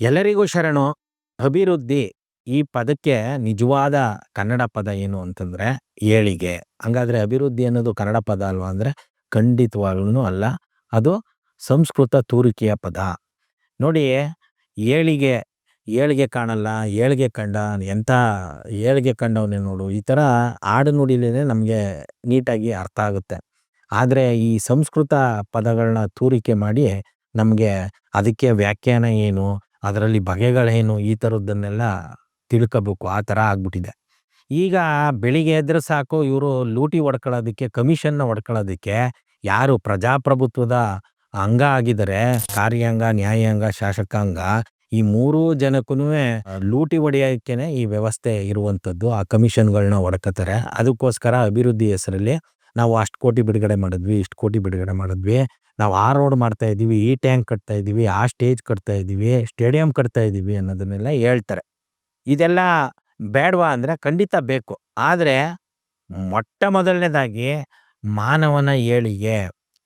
ಎಲ್ಲರಿಗೂ ಶರಣು. ಅಭಿವೃದ್ಧಿ ಈ ಪದಕ್ಕೆ ನಿಜವಾದ ಕನ್ನಡ ಪದ ಏನು ಅಂತಂದ್ರೆ ಏಳಿಗೆ. ಹಂಗಾದ್ರೆ ಅಭಿವೃದ್ಧಿ ಅನ್ನೋದು ಕನ್ನಡ ಪದ ಅಲ್ವಾ ಅಂದ್ರೆ ಖಂಡಿತವಾಗ್ಲೂ ಅಲ್ಲ. ಅದು ಸಂಸ್ಕೃತ ತೂರಿಕೆಯ ಪದ. ನೋಡಿ, ಏಳಿಗೆ ಏಳಿಗೆ ಕಾಣಲ್ಲ, ಏಳಿಗೆ ಕಂಡ, ಎಂಥ ಏಳಿಗೆ ಕಂಡವನೇ ನೋಡು, ಈ ಥರ ಆಡು ನುಡಿಲೇನೆ ನಮಗೆ ನೀಟಾಗಿ ಅರ್ಥ ಆಗುತ್ತೆ. ಆದರೆ ಈ ಸಂಸ್ಕೃತ ಪದಗಳನ್ನ ತೂರಿಕೆ ಮಾಡಿ ನಮಗೆ ಅದಕ್ಕೆ ವ್ಯಾಖ್ಯಾನ ಏನು? ಅದರಲ್ಲಿ ಬಗೆಗಳೇನು ಈ ಥರದ್ದನ್ನೆಲ್ಲ ತಿಳ್ಕೋಬೇಕು, ಆ ಥರ ಆಗ್ಬಿಟ್ಟಿದೆ. ಈಗ ಬೆಳಿಗ್ಗೆ ಎದ್ರೆ ಸಾಕು, ಇವರು ಲೂಟಿ ಹೊಡ್ಕೊಳ್ಳೋದಕ್ಕೆ, ಕಮಿಷನ್ನ ಹೊಡ್ಕೊಳ್ಳೋದಕ್ಕೆ ಯಾರು ಪ್ರಜಾಪ್ರಭುತ್ವದ ಅಂಗ ಆಗಿದ್ದಾರೆ, ಕಾರ್ಯಾಂಗ, ನ್ಯಾಯಾಂಗ, ಶಾಸಕಾಂಗ, ಈ ಮೂರೂ ಜನಕ್ಕೂ ಲೂಟಿ ಹೊಡೆಯೋಕ್ಕೇನೆ ಈ ವ್ಯವಸ್ಥೆ ಇರುವಂಥದ್ದು, ಆ ಕಮಿಷನ್ಗಳನ್ನ ಹೊಡ್ಕೋತಾರೆ. ಅದಕ್ಕೋಸ್ಕರ ಅಭಿವೃದ್ಧಿ ಹೆಸರಲ್ಲಿ ನಾವು ಅಷ್ಟು ಕೋಟಿ ಬಿಡುಗಡೆ ಮಾಡಿದ್ವಿ, ಇಷ್ಟು ಕೋಟಿ ಬಿಡುಗಡೆ ಮಾಡಿದ್ವಿ. ನಾವು ಆ ರೋಡ್ ಮಾಡ್ತಾ ಇದ್ದೀವಿ, ಈ ಟ್ಯಾಂಕ್ ಕಟ್ತಾ ಇದ್ದೀವಿ, ಆ ಸ್ಟೇಜ್ ಕಟ್ತಾ ಇದ್ದೀವಿ ಸ್ಟೇಡಿಯಂ ಕಟ್ತಾ ಇದ್ದೀವಿ ಅನ್ನೋದನ್ನೆಲ್ಲ ಹೇಳ್ತಾರೆ. ಇದೆಲ್ಲ ಬೇಡವಾ ಅಂದರೆ ಖಂಡಿತ ಬೇಕು. ಆದರೆ ಮೊಟ್ಟ ಮೊದಲನೇದಾಗಿ ಮಾನವನ ಏಳಿಗೆ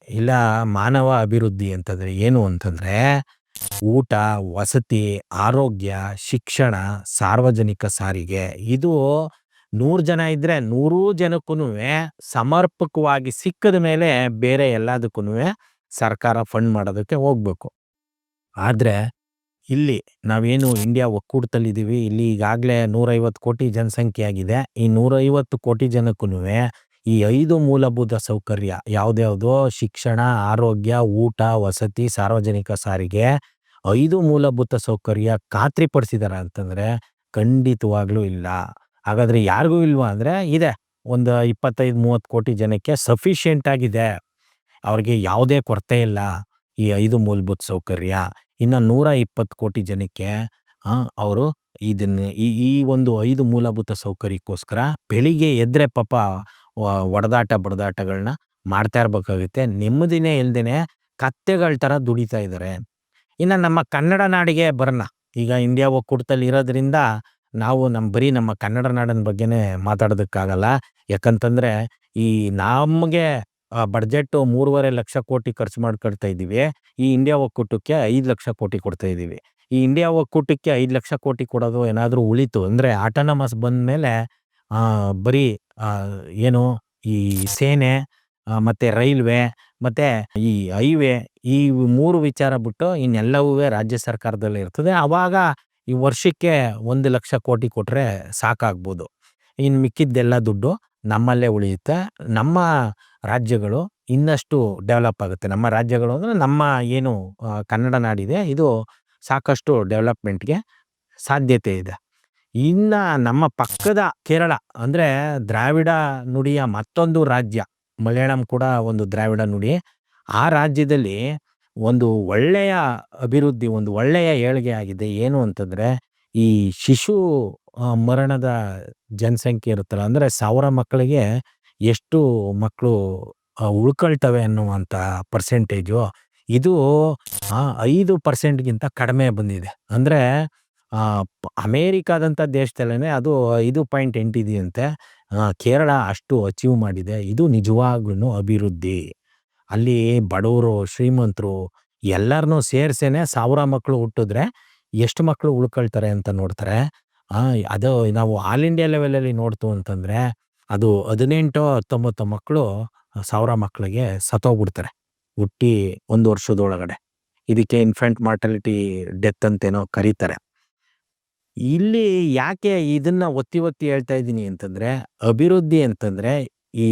ಇಲ್ಲ ಮಾನವ ಅಭಿವೃದ್ಧಿ ಅಂತಂದರೆ ಏನು ಅಂತಂದರೆ ಊಟ, ವಸತಿ, ಆರೋಗ್ಯ, ಶಿಕ್ಷಣ, ಸಾರ್ವಜನಿಕ ಸಾರಿಗೆ. ಇದು ನೂರು ಜನ ಇದ್ದರೆ ನೂರೂ ಜನಕ್ಕೂ ಸಮರ್ಪಕವಾಗಿ ಸಿಕ್ಕದ ಮೇಲೆ ಬೇರೆ ಎಲ್ಲದಕ್ಕೂ ಸರ್ಕಾರ ಫಂಡ್ ಮಾಡೋದಕ್ಕೆ ಹೋಗ್ಬೇಕು. ಆದರೆ ಇಲ್ಲಿ ನಾವೇನು ಇಂಡಿಯಾ ಒಕ್ಕೂಟದಲ್ಲಿದ್ದೀವಿ, ಇಲ್ಲಿ ಈಗಾಗಲೇ ನೂರೈವತ್ತು ಕೋಟಿ ಜನಸಂಖ್ಯೆ ಆಗಿದೆ. ಈ ನೂರೈವತ್ತು ಕೋಟಿ ಜನಕ್ಕೂ ಈ ಐದು ಮೂಲಭೂತ ಸೌಕರ್ಯ ಯಾವುದ್ಯಾವುದೋ ಶಿಕ್ಷಣ, ಆರೋಗ್ಯ, ಊಟ, ವಸತಿ, ಸಾರ್ವಜನಿಕ ಸಾರಿಗೆ ಐದು ಮೂಲಭೂತ ಸೌಕರ್ಯ ಖಾತ್ರಿಪಡಿಸಿದಾರ ಅಂತಂದರೆ ಖಂಡಿತವಾಗ್ಲೂ ಇಲ್ಲ. ಹಾಗಾದರೆ ಯಾರಿಗೂ ಇಲ್ವಾ ಅಂದರೆ ಇದೆ ಒಂದು ಇಪ್ಪತ್ತೈದು, ಮೂವತ್ತು ಕೋಟಿ ಜನಕ್ಕೆ ಸಫಿಷಿಯೆಂಟ್ ಆಗಿದೆ. ಅವ್ರಿಗೆ ಯಾವುದೇ ಕೊರತೆ ಇಲ್ಲ. ಈ ಐದು ಮೂಲಭೂತ ಸೌಕರ್ಯ, ಇನ್ನು ನೂರ ಇಪ್ಪತ್ತು ಕೋಟಿ ಜನಕ್ಕೆ ಅವರು ಇದನ್ನು ಈ ಈ ಒಂದು ಐದು ಮೂಲಭೂತ ಸೌಕರ್ಯಕ್ಕೋಸ್ಕರ ಬೆಳಿಗ್ಗೆ ಎದ್ರೆ ಪಾಪ ಒಡೆದಾಟ ಬಡದಾಟಗಳನ್ನ ಮಾಡ್ತಾ ಇರ್ಬೇಕಾಗುತ್ತೆ. ನೆಮ್ಮದಿನೇ ಇಲ್ದೇ ಕತ್ತೆಗಳ ಥರ ದುಡಿತಾ ಇದ್ದಾರೆ ಇನ್ನು ನಮ್ಮ ಕನ್ನಡ ನಾಡಿಗೆ ಬರೋಣ. ಈಗ ಇಂಡಿಯಾ ಒಕ್ಕೂಟದಲ್ಲಿ ಇರೋದ್ರಿಂದ ನಾವು ನಮ್ಮ ಬರೀ ನಮ್ಮ ಕನ್ನಡ ನಾಡಿನ ಬಗ್ಗೆನೇ ಮಾತಾಡೋದಕ್ಕಾಗಲ್ಲ. ಯಾಕಂತಂದರೆ ಈ ನಮಗೆ ಬಡ್ಜೆಟ್ ಮೂರುವರೆ ಲಕ್ಷ ಕೋಟಿ ಖರ್ಚು ಮಾಡ್ಕೊಳ್ತಾ ಇದ್ದೀವಿ. ಈ ಇಂಡಿಯಾ ಒಕ್ಕೂಟಕ್ಕೆ ಐದು ಲಕ್ಷ ಕೋಟಿ ಕೊಡ್ತಾ ಇದ್ದೀವಿ. ಈ ಇಂಡಿಯಾ ಒಕ್ಕೂಟಕ್ಕೆ ಐದು ಲಕ್ಷ ಕೋಟಿ ಕೊಡೋದು ಏನಾದರೂ ಉಳಿತು ಅಂದರೆ ಆಟೋನಮಸ್ ಬಂದ ಮೇಲೆ ಬರೀ ಏನು ಈ ಸೇನೆ ಮತ್ತು ರೈಲ್ವೆ, ಮತ್ತು ಈ ಹೈವೇ ಈ ಮೂರು ವಿಚಾರ ಬಿಟ್ಟು ಇನ್ನೆಲ್ಲವೂ ರಾಜ್ಯ ಸರ್ಕಾರದಲ್ಲಿ ಇರ್ತದೆ. ಆವಾಗ ಈ ವರ್ಷಕ್ಕೆ ಒಂದು ಲಕ್ಷ ಕೋಟಿ ಕೊಟ್ಟರೆ ಸಾಕಾಗ್ಬೋದು. ಇನ್ನು ಮಿಕ್ಕಿದ್ದೆಲ್ಲ ದುಡ್ಡು ನಮ್ಮಲ್ಲೇ ಉಳಿಯುತ್ತೆ. ನಮ್ಮ ರಾಜ್ಯಗಳು ಇನ್ನಷ್ಟು ಡೆವಲಪ್ ಆಗುತ್ತೆ. ನಮ್ಮ ರಾಜ್ಯಗಳು ಅಂದರೆ ನಮ್ಮ ಏನು ಕನ್ನಡ ನಾಡಿದೆ, ಇದು ಸಾಕಷ್ಟು ಡೆವಲಪ್ಮೆಂಟ್ಗೆ ಸಾಧ್ಯತೆ ಇದೆ. ಇನ್ನು ನಮ್ಮ ಪಕ್ಕದ ಕೇರಳ ಅಂದರೆ ದ್ರಾವಿಡ ನುಡಿಯ ಮತ್ತೊಂದು ರಾಜ್ಯ, ಮಲಯಾಳಂ ಕೂಡ ಒಂದು ದ್ರಾವಿಡ ನುಡಿ. ಆ ರಾಜ್ಯದಲ್ಲಿ ಒಂದು ಒಳ್ಳೆಯ ಅಭಿವೃದ್ಧಿ, ಒಂದು ಒಳ್ಳೆಯ ಏಳಿಗೆ ಆಗಿದೆ. ಏನು ಅಂತಂದರೆ ಈ ಶಿಶು ಮರಣದ ಜನಸಂಖ್ಯೆ ಇರುತ್ತಲ್ಲ, ಅಂದರೆ ಸಾವಿರ ಮಕ್ಕಳಿಗೆ ಎಷ್ಟು ಮಕ್ಕಳು ಉಳ್ಕೊಳ್ತವೆ ಅನ್ನುವಂಥ ಪರ್ಸೆಂಟೇಜು ಇದು ಐದು ಪರ್ಸೆಂಟ್ಗಿಂತ ಕಡಿಮೆ ಬಂದಿದೆ. ಅಂದರೆ ಅಮೇರಿಕಾದಂಥ ದೇಶದಲ್ಲೇ ಅದು ಐದು ಪಾಯಿಂಟ್ ಎಂಟಿದೆಯಂತೆ ಕೇರಳ ಅಷ್ಟು ಅಚೀವ್ ಮಾಡಿದೆ. ಇದು ನಿಜವಾಗ್ಲೂ ಅಭಿವೃದ್ಧಿ. ಅಲ್ಲಿ ಬಡವರು, ಶ್ರೀಮಂತರು ಎಲ್ಲರನ್ನೂ ಸೇರ್ಸೇನೆ ಸಾವಿರ ಮಕ್ಕಳು ಹುಟ್ಟಿದ್ರೆ ಎಷ್ಟು ಮಕ್ಕಳು ಉಳ್ಕೊಳ್ತಾರೆ ಅಂತ ನೋಡ್ತಾರೆ. ಅದು ನಾವು ಆಲ್ ಇಂಡಿಯಾ ಲೆವೆಲಲ್ಲಿ ನೋಡ್ತು ಅಂತಂದರೆ ಅದು ಹದಿನೆಂಟು ಹತ್ತೊಂಬತ್ತು ಮಕ್ಕಳು ಸಾವಿರ ಮಕ್ಕಳಿಗೆ ಸತ್ತೋಗ್ಬಿಡ್ತಾರೆ. ಹುಟ್ಟಿ ಒಂದು ವರ್ಷದೊಳಗಡೆ. ಇದಕ್ಕೆ ಇನ್ಫೆಂಟ್ ಮಾರ್ಟಾಲಿಟಿ ಡೆತ್ ಅಂತೇನೋ ಕರೀತಾರೆ. ಇಲ್ಲಿ ಯಾಕೆ ಇದನ್ನ ಒತ್ತಿ ಒತ್ತಿ ಹೇಳ್ತಾ ಇದ್ದೀನಿ ಅಂತಂದ್ರೆ, ಅಭಿವೃದ್ಧಿ ಅಂತಂದ್ರೆ ಈ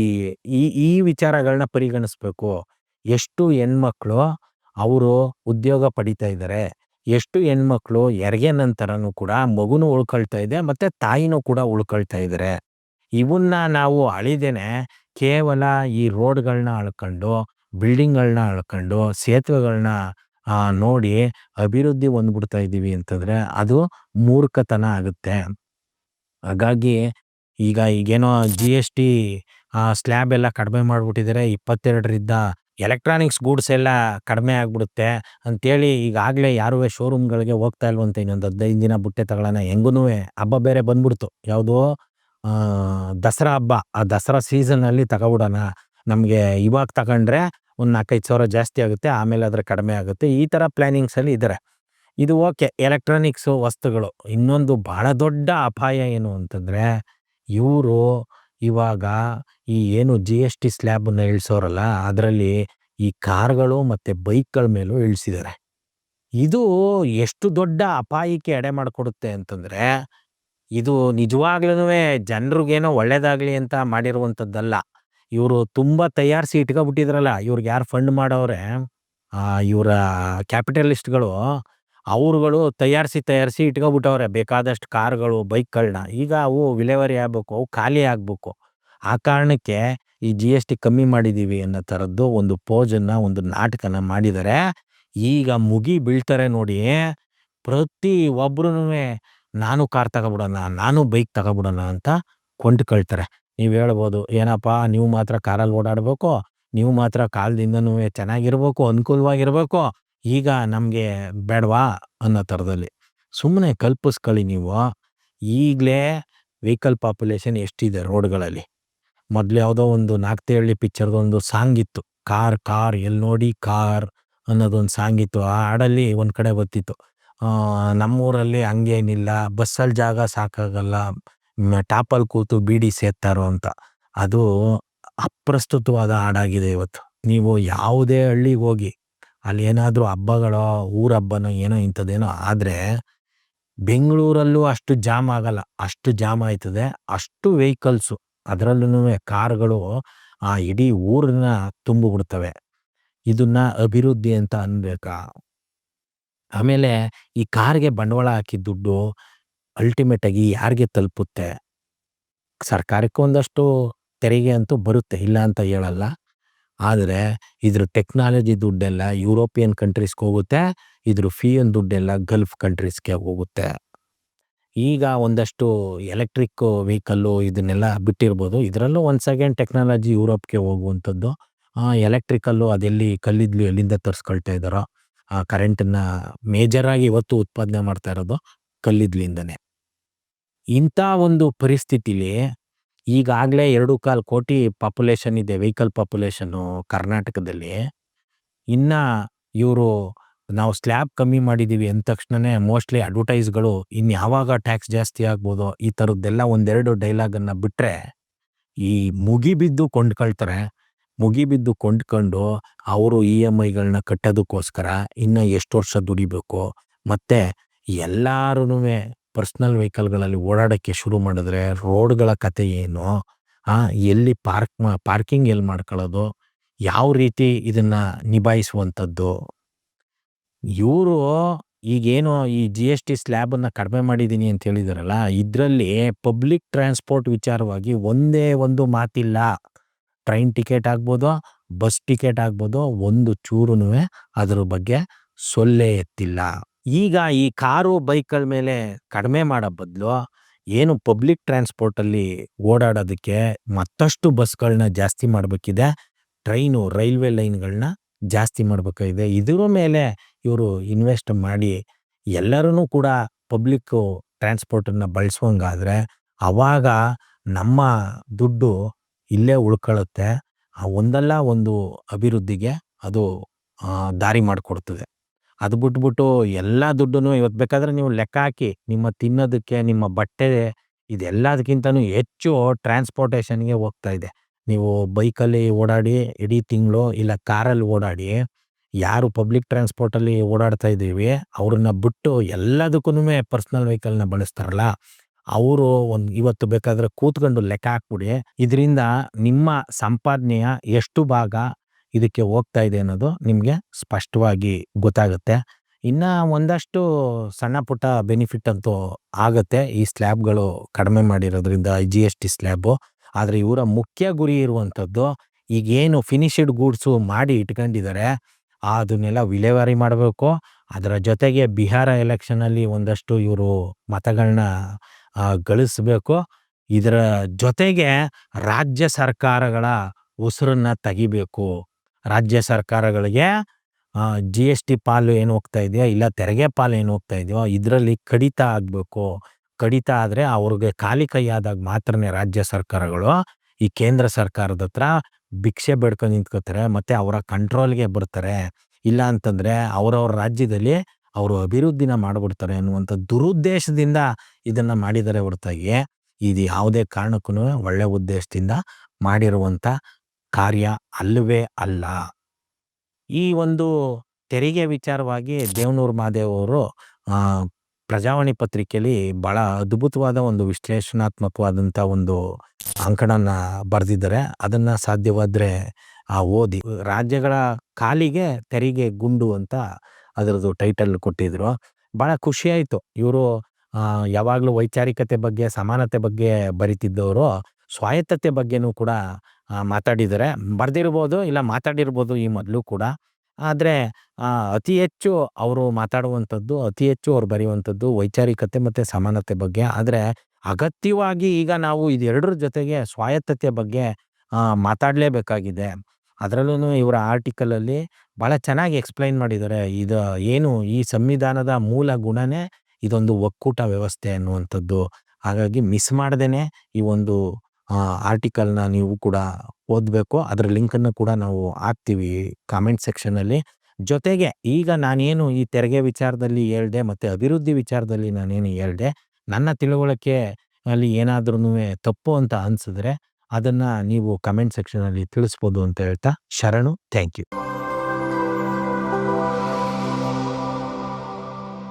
ಈ ಈ ವಿಚಾರಗಳನ್ನ ಪರಿಗಣಿಸ್ಬೇಕು. ಎಷ್ಟು ಹೆಣ್ಮಕ್ಳು ಅವರು ಉದ್ಯೋಗ ಪಡಿತಾ ಇದ್ದಾರೆ, ಎಷ್ಟು ಹೆಣ್ಮಕ್ಳು ಹೆರಿಗೆ ನಂತರನೂ ಕೂಡ ಮಗುನೂ ಉಳ್ಕೊಳ್ತಾ ಇದೆ, ಮತ್ತೆ ತಾಯಿನೂ ಕೂಡ ಉಳ್ಕೊಳ್ತಾ ಇದ್ದಾರೆ. ಇವನ್ನ ನಾವು ಅಳಿದೇನೆ ಕೇವಲ ಈ ರೋಡ್ಗಳನ್ನ ಅಳ್ಕೊಂಡು ಬಿಲ್ಡಿಂಗ್ಗಳನ್ನ ಅಳ್ಕೊಂಡು ಸೇತುವೆಗಳನ್ನ ನೋಡಿ ಅಭಿವೃದ್ಧಿ ಹೊಂದ್ಬಿಡ್ತಾ ಇದ್ದೀವಿ ಅಂತಂದರೆ ಅದು ಮೂರ್ಖತನ ಆಗುತ್ತೆ. ಹಾಗಾಗಿ ಈಗ ಈಗೇನೋ ಜಿ ಎಸ್ ಟಿ ಸ್ಲ್ಯಾಬ್ ಎಲ್ಲ ಕಡಿಮೆ ಮಾಡಿಬಿಟ್ಟಿದ್ದಾರೆ ಇಪ್ಪತ್ತೆರಡರಿಂದ ಎಲೆಕ್ಟ್ರಾನಿಕ್ಸ್ ಗೂಡ್ಸ್ ಎಲ್ಲ ಕಡಿಮೆ ಆಗಿಬಿಡುತ್ತೆ ಅಂತೇಳಿ ಈಗಾಗಲೇ ಯಾರೂ ಶೋರೂಮ್ಗಳಿಗೆ ಹೋಗ್ತಾ ಇಲ್ವಂತೆ ಇನ್ನೊಂದು ಹದಿನೈದು ದಿನ ಬುಟ್ಟೆ ತಗೊಳ್ಳೋಣ ಹೆಂಗೂ ಹಬ್ಬ ಬೇರೆ ಬಂದ್ಬಿಡ್ತು. ಯಾವುದೋ ದಸರಾ ಹಬ್ಬ ಆ ದಸರಾ ಸೀಸನಲ್ಲಿ ತಗೊಬಿಡೋಣ ನಮಗೆ ಇವಾಗ ತಗೊಂಡ್ರೆ ಒಂದು ನಾಲ್ಕೈದು ಸಾವಿರ ಜಾಸ್ತಿ ಆಗುತ್ತೆ ಆಮೇಲೆ ಅದರ ಕಡಿಮೆ ಆಗುತ್ತೆ ಈ ಥರ ಪ್ಲ್ಯಾನಿಂಗ್ಸಲ್ಲಿ ಇದ್ದಾರೆ ಇದು ಓಕೆ ಎಲೆಕ್ಟ್ರಾನಿಕ್ಸು ವಸ್ತುಗಳು. ಇನ್ನೊಂದು ಬಹಳ ದೊಡ್ಡ ಅಪಾಯ ಏನು ಅಂತಂದ್ರೆ, ಇವರು ಇವಾಗ ಈ ಏನು ಜಿ-ಎಸ್-ಟಿ ಸ್ಲ್ಯಾಬನ್ನ ಇಳಿಸೋರಲ್ಲ, ಅದರಲ್ಲಿ ಈ ಕಾರ್‌ಗಳು ಮತ್ತೆ ಬೈಕ್‌ಗಳ ಮೇಲೂ ಇಳಿಸಿದ್ದಾರೆ. ಇದು ಎಷ್ಟು ದೊಡ್ಡ ಅಪಾಯಕ್ಕೆ ಎಡೆ ಮಾಡಿಕೊಡುತ್ತೆ ಅಂತಂದ್ರೆ, ಇದು ನಿಜವಾಗ್ಲೂ ಜನರಿಗೇನೋ ಒಳ್ಳೇದಾಗ್ಲಿ ಅಂತ ಮಾಡಿರುವಂಥದ್ದಲ್ಲ. ಇವರು ತುಂಬಾ ತಯಾರಿಸಿ ಇಟ್ಕೊಬಿಟ್ಟಿದ್ರಲ್ಲ ಇವ್ರಿಗೆ ಯಾರು ಫಂಡ್ ಮಾಡೋವ್ರೆ, ಇವರ ಕ್ಯಾಪಿಟಲಿಸ್ಟ್‌ಗಳು, ಅವ್ರುಗಳು ತಯಾರಿಸಿ ತಯಾರಿಸಿ ಇಟ್ಕೊಬಿಟ್ಟವ್ರೆ ಬೇಕಾದಷ್ಟು ಕಾರ್‌ಗಳು, ಬೈಕ್‌ಗಳನ್ನ. ಈಗ ಅವು ವಿಲೇವಾರಿ ಆಗ್ಬೇಕು, ಅವು ಖಾಲಿ ಆಗ್ಬೇಕು. ಆ ಕಾರಣಕ್ಕೆ ಈ ಜಿ-ಎಸ್-ಟಿ ಕಮ್ಮಿ ಮಾಡಿದ್ದೀವಿ ಅನ್ನೋ ಥರದ್ದು ಒಂದು ಪೋಜನ್ನು ಒಂದು ನಾಟಕನ ಮಾಡಿದ್ದಾರೆ. ಈಗ ಮುಗಿ ಬೀಳ್ತಾರೆ ನೋಡಿ, ಪ್ರತಿ ಒಬ್ರುನುವೆ ನಾನು ಕಾರ್ ತಗೊಬಿಡೋಣ, ನಾನು ಬೈಕ್ ತಗೋಬಿಡೋಣ ಅಂತ ಕೊಂಡ್ಕೊಳ್ತಾರೆ. ನೀವು ಹೇಳ್ಬೋದು, ಏನಪ್ಪಾ ನೀವು ಮಾತ್ರ ಕಾರಲ್ಲಿ ಓಡಾಡ್ಬೇಕು, ನೀವು ಮಾತ್ರ ಕಾಲದಿಂದನೂ ಚೆನ್ನಾಗಿರ್ಬೇಕು, ಅನುಕೂಲವಾಗಿರ್ಬೇಕು, ಈಗ ನಮಗೆ ಬೇಡವಾ ಅನ್ನೋ ಥರದಲ್ಲಿ. ಸುಮ್ಮನೆ ಕಲ್ಪಿಸ್ಕೊಳ್ಳಿ ನೀವು. ಈಗ್ಲೇ ವೆಹಿಕಲ್ ಪಾಪ್ಯುಲೇಷನ್ ಎಷ್ಟಿದೆ ರೋಡ್‌ಗಳಲ್ಲಿ. ಮೊದ್ಲು ಯಾವುದೋ ಒಂದು ನಾಗ್ತಿಹಳ್ಳಿ ಪಿಕ್ಚರ್‌ದೊಂದು ಸಾಂಗ್ ಇತ್ತು. ಕಾರ್ ಕಾರ್ ಎಲ್ ನೋಡಿ ಕಾರ್ ಅನ್ನೋದೊಂದು ಸಾಂಗ್ ಇತ್ತು. ಆ ಹಾಡಲ್ಲಿ ಒಂದು ಕಡೆ ಬರ್ತಿತ್ತು. ನಮ್ಮೂರಲ್ಲಿ ಹಂಗೇನಿಲ್ಲ, ಬಸ್ಸಲ್ಲಿ ಜಾಗ ಸಾಕಾಗಲ್ಲ, ಟಾಪಲ್ಲಿ ಕೂತು ಬೀಡಿ ಸೇದ್ತಾರೋ ಅಂತ. ಅದು ಅಪ್ರಸ್ತುತವಾದ ಹಾಡಾಗಿದೆ ಇವತ್ತು. ನೀವು ಯಾವುದೇ ಹಳ್ಳಿಗೆ ಹೋಗಿ, ಅಲ್ಲಿ ಏನಾದರೂ ಹಬ್ಬಗಳೋ, ಊರ ಹಬ್ಬನೋ ಏನೋ ಇಂಥದ್ದೇನೋ ಆದರೆ ಬೆಂಗಳೂರಲ್ಲೂ ಅಷ್ಟು ಜಾಮ್ ಆಗಲ್ಲ. ಅಷ್ಟು ಜಾಮ್ ಆಯ್ತದೆ. ಅಷ್ಟು ವೆಹಿಕಲ್ಸು, ಅದರಲ್ಲೂ ಕಾರ್‌ಗಳು ಆ ಇಡೀ ಊರನ್ನ ತುಂಬಿಬಿಡ್ತವೆ. ಇದನ್ನ ಅಭಿವೃದ್ಧಿ ಅಂತ ಅನ್ಬೇಕಾ? ಆಮೇಲೆ ಈ ಕಾರ್‌ಗೆ ಬಂಡವಾಳ ಹಾಕಿದ ದುಡ್ಡು ಅಲ್ಟಿಮೇಟ್ ಆಗಿ ಯಾರಿಗೆ ತಲುಪುತ್ತೆ? ಸರ್ಕಾರಕ್ಕೆ ಒಂದಷ್ಟು ತೆರಿಗೆ ಅಂತೂ ಬರುತ್ತೆ, ಇಲ್ಲ ಅಂತ ಹೇಳಲ್ಲ. ಆದರೆ ಇದ್ರ ಟೆಕ್ನಾಲಜಿ ದುಡ್ಡೆಲ್ಲ ಯುರೋಪಿಯನ್ ಕಂಟ್ರೀಸ್‌ಗೆ ಹೋಗುತ್ತೆ. ಇದ್ರ ಫೀಯನ್ ದುಡ್ಡೆಲ್ಲ ಗಲ್ಫ್ ಕಂಟ್ರೀಸ್‌ಗೆ ಹೋಗುತ್ತೆ. ಈಗ ಒಂದಷ್ಟು ಎಲೆಕ್ಟ್ರಿಕ್ ವೆಹಿಕಲ್ಲು ಇದನ್ನೆಲ್ಲ ಬಿಟ್ಟಿರ್ಬೋದು. ಇದರಲ್ಲೂ ಒಂದು ಸೆಕೆಂಡ್ ಟೆಕ್ನಾಲಜಿ ಯುರೋಪ್‌ಗೆ ಹೋಗುವಂಥದ್ದು. ಎಲೆಕ್ಟ್ರಿಕಲ್ಲು ಅದೆಲ್ಲಿ ಕಲ್ಲಿದ್ದಲು ಎಲ್ಲಿಂದ ತರಿಸ್ಕೊಳ್ತಾ ಇದ್ದಾರೋ, ಆ ಕರೆಂಟನ್ನ ಮೇಜರ್ ಆಗಿ ಇವತ್ತು ಉತ್ಪಾದನೆ ಮಾಡ್ತಾ ಇರೋದು ಕಲ್ಲಿದ್ದಲಿಂದನೇ. ಇಂಥ ಒಂದು ಪರಿಸ್ಥಿತಿಲಿ ಈಗಾಗ್ಲೇ 2.25 ಕೋಟಿ ಪಾಪ್ಯುಲೇಷನ್ ಇದೆ ವೆಹಿಕಲ್ ಪಾಪ್ಯುಲೇಷನ್ನು ಕರ್ನಾಟಕದಲ್ಲಿ. ಇನ್ನ ಇವರು ನಾವು ಸ್ಲ್ಯಾಬ್ ಕಮ್ಮಿ ಮಾಡಿದೀವಿ ಅಂದ ತಕ್ಷಣನೇ ಮೋಸ್ಟ್‌ಲಿ ಅಡ್ವರ್ಟೈಸ್‌ಗಳು ಇನ್ನು ಯಾವಾಗ ಟ್ಯಾಕ್ಸ್ ಜಾಸ್ತಿ ಆಗ್ಬೋದು, ಈ ಥರದ್ದೆಲ್ಲ ಒಂದೆರಡು ಡೈಲಾಗನ್ನ ಬಿಟ್ರೆ, ಈ ಮುಗಿಬಿದ್ದು ಕೊಂಡ್ಕೊಳ್ತಾರೆ. ಮುಗಿಬಿದ್ದು ಕೊಂಡ್ಕೊಂಡು ಅವರು ಇ ಎಂ ಐಗಳನ್ನ ಕಟ್ಟೋದಕ್ಕೋಸ್ಕರ ಇನ್ನ ಎಷ್ಟು ವರ್ಷ ದುಡಿಬೇಕು, ಮತ್ತೆ ಎಲ್ಲರೂ ಪರ್ಸ್ನಲ್ ವೆಹಿಕಲ್‌ಗಳಲ್ಲಿ ಓಡಾಡೋಕ್ಕೆ ಶುರು ಮಾಡಿದ್ರೆ ರೋಡ್‌ಗಳ ಕತೆ ಏನು? ಎಲ್ಲಿ ಪಾರ್ಕ್ ಮಾ ಪಾರ್ಕಿಂಗ್ ಎಲ್ಲಿ ಮಾಡ್ಕೊಳ್ಳೋದು? ಯಾವ ರೀತಿ ಇದನ್ನ ನಿಭಾಯಿಸುವಂಥದ್ದು? ಇವರು ಈಗೇನು ಈ ಜಿ-ಎಸ್-ಟಿ ಸ್ಲ್ಯಾಬನ್ನು ಕಡಿಮೆ ಮಾಡಿದೀನಿ ಅಂತ ಹೇಳಿದಾರಲ್ಲ, ಇದರಲ್ಲಿ ಪಬ್ಲಿಕ್ ಟ್ರಾನ್ಸ್‌ಪೋರ್ಟ್ ವಿಚಾರವಾಗಿ ಒಂದೇ ಒಂದು ಮಾತಿಲ್ಲ. ಟ್ರೈನ್ ಟಿಕೆಟ್ ಆಗ್ಬೋದು, ಬಸ್ ಟಿಕೆಟ್ ಆಗ್ಬೋದು, ಒಂದು ಚೂರುನುವೆ ಅದ್ರ ಬಗ್ಗೆ ಸೊಲ್ಲೆ ಎತ್ತಿಲ್ಲ. ಈಗ ಈ ಕಾರು, ಬೈಕ್‌ಗಳ ಮೇಲೆ ಕಡಿಮೆ ಮಾಡೋ ಬದಲು, ಏನು ಪಬ್ಲಿಕ್ ಟ್ರಾನ್ಸ್‌ಪೋರ್ಟಲ್ಲಿ ಓಡಾಡೋದಕ್ಕೆ ಮತ್ತಷ್ಟು ಬಸ್‌ಗಳನ್ನ ಜಾಸ್ತಿ ಮಾಡಬೇಕಿದೆ ಟ್ರೈನು, ರೈಲ್ವೆ ಲೈನ್‌ಗಳನ್ನ ಜಾಸ್ತಿ ಮಾಡಬೇಕಾಗಿದೆ ಇದ್ರ ಮೇಲೆ ಇವರು ಇನ್ವೆಸ್ಟ್ ಮಾಡಿ, ಎಲ್ಲರೂ ಕೂಡ ಪಬ್ಲಿಕ್ಕು ಟ್ರಾನ್ಸ್ಪೋರ್ಟನ್ನು ಬಳಸುವಂಗಾದ್ರೆ, ಆವಾಗ ನಮ್ಮ ದುಡ್ಡು ಇಲ್ಲೇ ಉಳ್ಕೊಳ್ಳುತ್ತೆ. ಆ ಒಂದಲ್ಲ ಒಂದು ಅಭಿವೃದ್ಧಿಗೆ ಅದು ದಾರಿ ಮಾಡಿಕೊಡ್ತದೆ ಅದು ಬಿಟ್ಬಿಟ್ಟು ಎಲ್ಲ ದುಡ್ಡನ್ನು ಇವತ್ತು ಬೇಕಾದ್ರೆ ನೀವು ಲೆಕ್ಕ ಹಾಕಿ. ನಿಮ್ಮ ತಿನ್ನೋದಕ್ಕೆ, ನಿಮ್ಮ ಬಟ್ಟೆ ಇದೆಲ್ಲದಕ್ಕಿಂತನೂ ಹೆಚ್ಚು ಟ್ರಾನ್ಸ್‌ಪೋರ್ಟೇಷನ್‌ಗೆ ಹೋಗ್ತಾ ಇದೆ. ನೀವು ಬೈಕಲ್ಲಿ ಓಡಾಡಿ ಇಡೀ ತಿಂಗಳು, ಇಲ್ಲ ಕಾರಲ್ಲಿ ಓಡಾಡಿ, ಯಾರು ಪಬ್ಲಿಕ್ ಟ್ರಾನ್ಸ್‌ಪೋರ್ಟಲ್ಲಿ ಓಡಾಡ್ತಾ ಇದ್ದೀವಿ ಅವ್ರನ್ನ ಬಿಟ್ಟು ಎಲ್ಲದಕ್ಕೂ ಪರ್ಸ್ನಲ್ ವೆಹಿಕಲ್‌ನ ಬಳಸ್ತಾರಲ್ಲ, ಅವರು ಒಂದು ಇವತ್ತು ಬೇಕಾದ್ರೆ ಕೂತ್ಕೊಂಡು ಲೆಕ್ಕ ಹಾಕ್ಬಿಡಿ. ಇದರಿಂದ ನಿಮ್ಮ ಸಂಪಾದನೆಯ ಎಷ್ಟು ಭಾಗ ಇದಕ್ಕೆ ಹೋಗ್ತಾ ಇದೆ ಅನ್ನೋದು ನಿಮಗೆ ಸ್ಪಷ್ಟವಾಗಿ ಗೊತ್ತಾಗುತ್ತೆ. ಇನ್ನು ಒಂದಷ್ಟು ಸಣ್ಣ ಪುಟ್ಟ ಬೆನಿಫಿಟ್ ಅಂತೂ ಆಗುತ್ತೆ ಈ ಸ್ಲ್ಯಾಬ್‌ಗಳು ಕಡಿಮೆ ಮಾಡಿರೋದ್ರಿಂದ, ಈ ಜಿ-ಎಸ್-ಟಿ ಸ್ಲ್ಯಾಬು. ಆದರೆ ಇವರ ಮುಖ್ಯ ಗುರಿ ಇರುವಂಥದ್ದು, ಈಗೇನು ಫಿನಿಷಡ್ ಗೂಡ್ಸು ಮಾಡಿ ಇಟ್ಕೊಂಡಿದ್ದಾರೆ, ಅದನ್ನೆಲ್ಲ ವಿಲೇವಾರಿ ಮಾಡಬೇಕು ಅದರ ಜೊತೆಗೆ ಬಿಹಾರ ಎಲೆಕ್ಷನಲ್ಲಿ ಒಂದಷ್ಟು ಇವರು ಮತಗಳನ್ನ ಗಳಿಸ್ಬೇಕು. ಇದರ ಜೊತೆಗೆ ರಾಜ್ಯ ಸರ್ಕಾರಗಳ ಉಸಿರನ್ನು ತೆಗಿಬೇಕು. ರಾಜ್ಯ ಸರ್ಕಾರಗಳಿಗೆ ಆ ಜಿ-ಎಸ್-ಟಿ ಪಾಲು ಏನು ಹೋಗ್ತಾ ಇದೆಯೋ, ಇಲ್ಲ ತೆರಿಗೆ ಪಾಲು ಏನು ಹೋಗ್ತಾ ಇದೆಯೋ, ಇದರಲ್ಲಿ ಕಡಿತ ಆಗಬೇಕು ಕಡಿತ ಆದರೆ ಅವ್ರಿಗೆ ಖಾಲಿ ಕೈಯಾದಾಗ ಮಾತ್ರನೇ ರಾಜ್ಯ ಸರ್ಕಾರಗಳು ಈ ಕೇಂದ್ರ ಸರ್ಕಾರದ ಹತ್ರ ಭಿಕ್ಷೆ ಬೇಡ್ಕೊಂಡು ನಿಂತ್ಕೋತಾರೆ. ಮತ್ತು ಅವರ ಕಂಟ್ರೋಲ್‌ಗೆ ಬರ್ತಾರೆ. ಇಲ್ಲ ಅಂತಂದರೆ ಅವ್ರವ್ರ ರಾಜ್ಯದಲ್ಲಿ ಅವರು ಅಭಿವೃದ್ಧಿನ ಮಾಡಿಬಿಡ್ತಾರೆ ಅನ್ನುವಂಥ ದುರುದ್ದೇಶದಿಂದ ಇದನ್ನು ಮಾಡಿದ್ದಾರೆ ಹೊರತಾಗಿ. ಇದು ಯಾವುದೇ ಕಾರಣಕ್ಕೂ ಒಳ್ಳೆ ಉದ್ದೇಶದಿಂದ ಮಾಡಿರುವಂಥ ಕಾರ್ಯ ಅಲ್ಲವೇ ಅಲ್ಲ. ಈ ಒಂದು ತೆರಿಗೆ ವಿಚಾರವಾಗಿ ದೇವನೂರು ಮಹಾದೇವ್ ಅವರು ಪ್ರಜಾವಾಣಿ ಪತ್ರಿಕೆಯಲ್ಲಿ ಬಹಳ ಅದ್ಭುತವಾದ ಒಂದು ವಿಶ್ಲೇಷಣಾತ್ಮಕವಾದಂಥ ಒಂದು ಅಂಕಣನ ಬರೆದಿದ್ದಾರೆ. ಅದನ್ನು ಸಾಧ್ಯವಾದರೆ ಆ ಓದಿ. ರಾಜ್ಯಗಳ ಕಾಲಿಗೆ ತೆರಿಗೆ ಗುಂಡು ಅಂತ ಅದರದ್ದು ಟೈಟಲ್ ಕೊಟ್ಟಿದ್ರು. ಭಾಳ ಖುಷಿ ಆಯ್ತು. ಇವರು ಯಾವಾಗಲೂ ವೈಚಾರಿಕತೆ ಬಗ್ಗೆ, ಸಮಾನತೆ ಬಗ್ಗೆ ಬರಿತಿದ್ದವರು. ಸ್ವಾಯತ್ತತೆ ಬಗ್ಗೆನೂ ಕೂಡ ಮಾತಾಡಿದ್ದಾರೆ. ಬರೆದಿರ್ಬೋದು ಇಲ್ಲ ಮಾತಾಡಿರ್ಬೋದು ಈ ಮೊದಲು ಕೂಡ. ಆದರೆ ಅತಿ ಹೆಚ್ಚು ಅವರು ಮಾತಾಡುವಂಥದ್ದು, ಅತಿ ಹೆಚ್ಚು ಅವ್ರು ಬರೆಯುವಂಥದ್ದು ವೈಚಾರಿಕತೆ ಮತ್ತು ಸಮಾನತೆ ಬಗ್ಗೆ. ಆದರೆ, ಅಗತ್ಯವಾಗಿ ಈಗ ನಾವು ಇದೆರಡರ ಜೊತೆಗೆ ಸ್ವಾಯತ್ತತೆ ಬಗ್ಗೆ ಮಾತಾಡಲೇಬೇಕಾಗಿದೆ. ಅದರಲ್ಲೂ ಇವರ ಆರ್ಟಿಕಲಲ್ಲಿ ಭಾಳ ಚೆನ್ನಾಗಿ ಎಕ್ಸ್ಪ್ಲೈನ್ ಮಾಡಿದ್ದಾರೆ. ಇದು ಏನು ಈ ಸಂವಿಧಾನದ ಮೂಲ ಗುಣನೇ ಇದೊಂದು ಒಕ್ಕೂಟ ವ್ಯವಸ್ಥೆ ಅನ್ನುವಂಥದ್ದು. ಹಾಗಾಗಿ ಮಿಸ್ ಮಾಡ್ದೇನೆ ಈ ಒಂದು ಆರ್ಟಿಕಲ್ನ ನೀವು ಕೂಡ ಓದಬೇಕು. ಅದರ ಲಿಂಕನ್ನು ಕೂಡ ನಾವು ಹಾಕ್ತೀವಿ ಕಾಮೆಂಟ್ ಸೆಕ್ಷನಲ್ಲಿ. ಜೊತೆಗೆ ಈಗ ನಾನೇನು ಈ ತೆರಿಗೆ ವಿಚಾರದಲ್ಲಿ ಹೇಳ್ದೆ ಮತ್ತು ಅಭಿವೃದ್ಧಿ ವಿಚಾರದಲ್ಲಿ ನಾನೇನು ಹೇಳ್ದೆ, ನನ್ನ ತಿಳುವಳಿಕೆ ಅಲ್ಲಿ ಏನಾದ್ರೂ ತಪ್ಪು ಅಂತ ಅನಿಸಿದ್ರೆ ಅದನ್ನು ನೀವು ಕಮೆಂಟ್ ಸೆಕ್ಷನಲ್ಲಿ ತಿಳಿಸ್ಬೋದು ಅಂತ ಹೇಳ್ತಾ ಶರಣು ಥ್ಯಾಂಕ್ ಯು